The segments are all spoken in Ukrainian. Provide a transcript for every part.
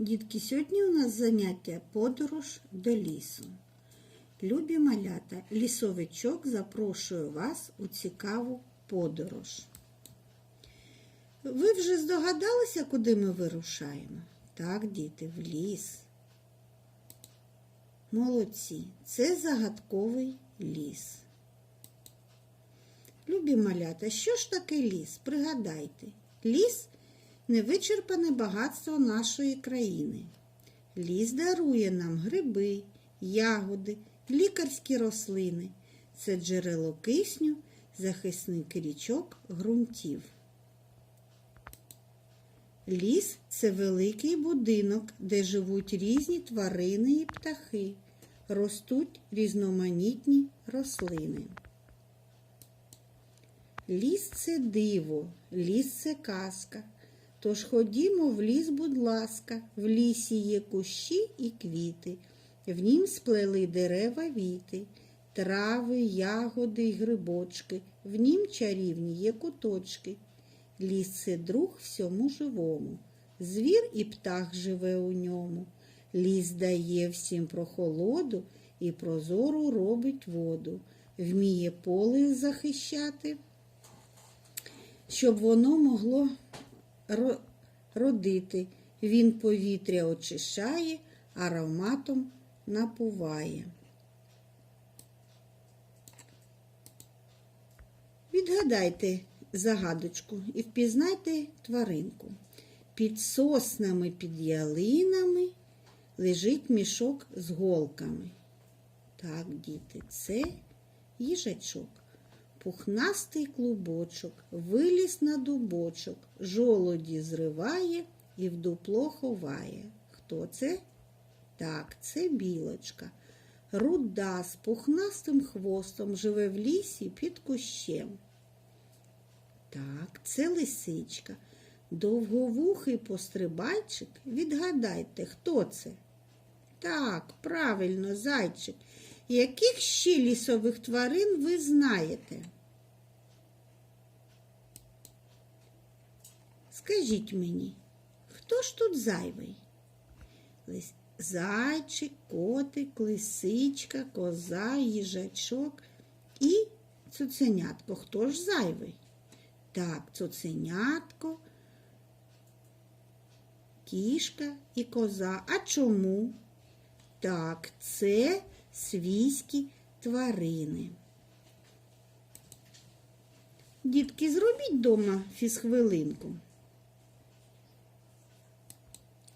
Дітки, сьогодні у нас заняття подорож до лісу. Любі малята, лісовичок запрошує вас у цікаву подорож. Ви вже здогадалися, куди ми вирушаємо? Так, діти, в ліс. Молодці, це загадковий ліс. Любі малята, що ж таке ліс? Пригадайте, ліс невичерпане багатство нашої країни. Ліс дарує нам гриби, ягоди, лікарські рослини. Це джерело кисню, захисник річок, ґрунтів. Ліс це великий будинок, де живуть різні тварини і птахи, ростуть різноманітні рослини. Ліс це диво, ліс це казка. Тож ходімо в ліс, будь ласка, в лісі є кущі і квіти, в нім сплели дерева віти, трави, ягоди й грибочки, в нім чарівні є куточки. Ліс це друг всьому живому, звір і птах живе у ньому. Ліс дає всім прохолоду і прозору робить воду, вміє поле захищати, щоб воно могло родити. Він повітря очищає, ароматом напуває. Відгадайте загадочку і впізнайте тваринку. Під соснами, під ялинами лежить мішок з голками. Так, діти, це їжачок. Пухнастий клубочок виліз на дубочок, жолоді зриває і в дупло ховає. Хто це? Так, це білочка. Руда з пухнастим хвостом живе в лісі під кущем. Так, це лисичка. Довговухий пострибайчик. Відгадайте, хто це? Так, правильно, зайчик. Яких ще лісових тварин ви знаєте? Скажіть мені, хто ж тут зайвий? Зайчик, котик, лисичка, коза, їжачок і цуценятко. Хто ж зайвий? Так, цуценятко, кішка і коза. А чому? Так, це свійські тварини. Дітки, зробіть дома фізхвилинку.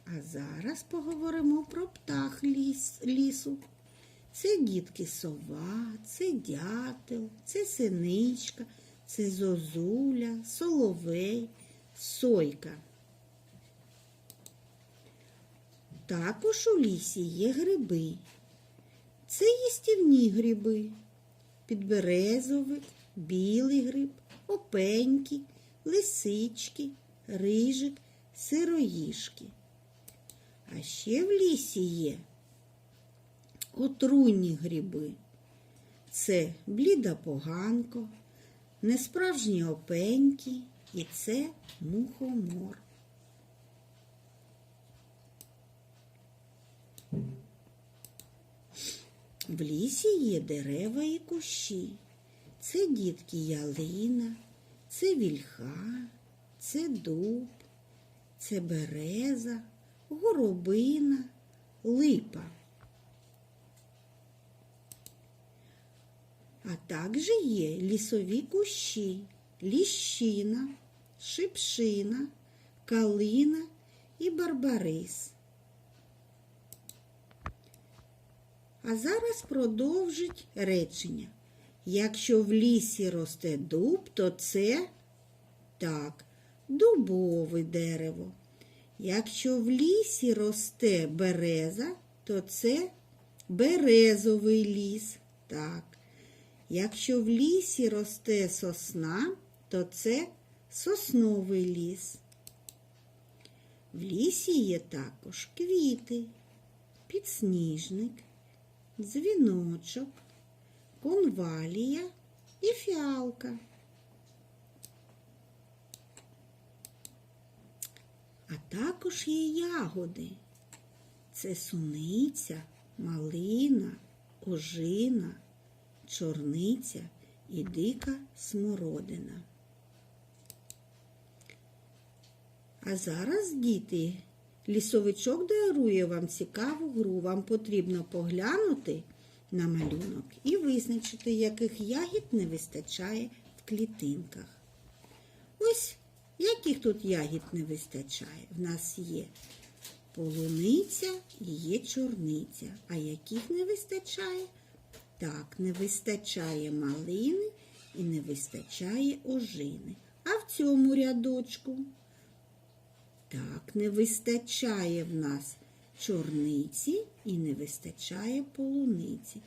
А зараз поговоримо про птах ліс, лісу. Це дітки сова, це дятел, це синичка, це зозуля, соловей, сойка. Також у лісі є гриби. Це їстівні гриби, підберезовик, білий гриб, опеньки, лисички, рижик, сироїшки. А ще в лісі є отруйні гриби. Це бліда поганко, несправжні опеньки і це мухомор. В лісі є дерева і кущі. Це дітки ялина, це вільха, це дуб, це береза, горобина, липа. А також є лісові кущі, ліщина, шипшина, калина і барбарис. А зараз продовжить речення. Якщо в лісі росте дуб, то це так, дубове дерево. Якщо в лісі росте береза, то це березовий ліс. Так. Якщо в лісі росте сосна, то це сосновий ліс. В лісі є також квіти, підсніжник, дзвіночок, конвалія і фіалка. А також є ягоди. Це суниця, малина, ожина, чорниця і дика смородина. А зараз, діти, лісовичок дарує вам цікаву гру. Вам потрібно поглянути на малюнок і визначити, яких ягід не вистачає в клітинках. Ось яких тут ягід не вистачає. В нас є полуниця і є чорниця. А яких не вистачає? Так, не вистачає малини і не вистачає ожини. А в цьому рядочку? Так, не вистачає в нас чорниці і не вистачає полуниці.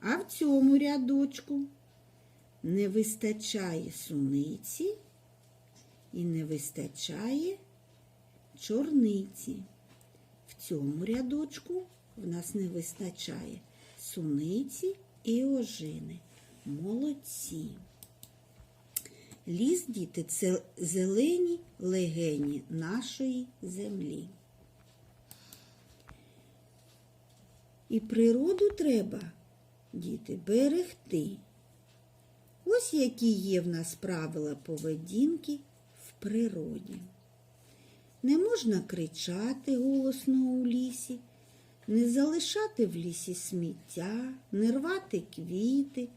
А в цьому рядочку не вистачає суниці і не вистачає чорниці. В цьому рядочку в нас не вистачає суниці і ожини. Молодці. Ліс, діти, це зелені легені нашої землі. І природу треба, діти, берегти. Ось які є в нас правила поведінки в природі. Не можна кричати голосно у лісі, не залишати в лісі сміття, не рвати квіти.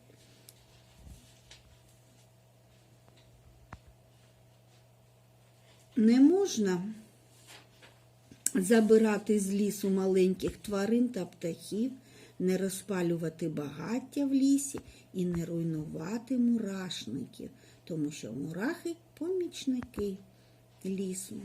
Не можна забирати з лісу маленьких тварин та птахів, не розпалювати багаття в лісі і не руйнувати мурашників, тому що мурахи помічники лісу.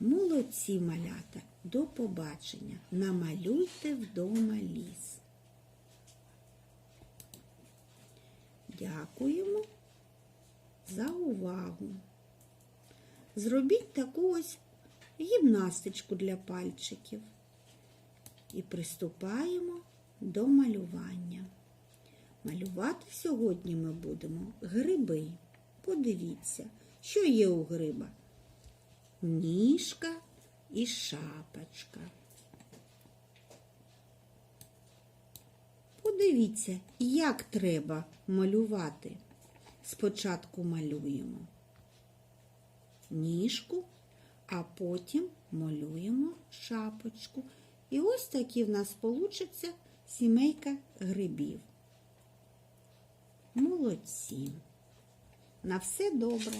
Молодці малята, до побачення. Намалюйте вдома ліс. Дякуємо за увагу. Зробіть таку ось гімнастичку для пальчиків. І приступаємо до малювання. Малювати сьогодні ми будемо гриби. Подивіться, що є у гриба. Ніжка і шапочка. Подивіться, як треба малювати. Спочатку малюємо ніжку, а потім малюємо шапочку. І ось такі в нас получиться сімейка грибів. Молодці. На все добре.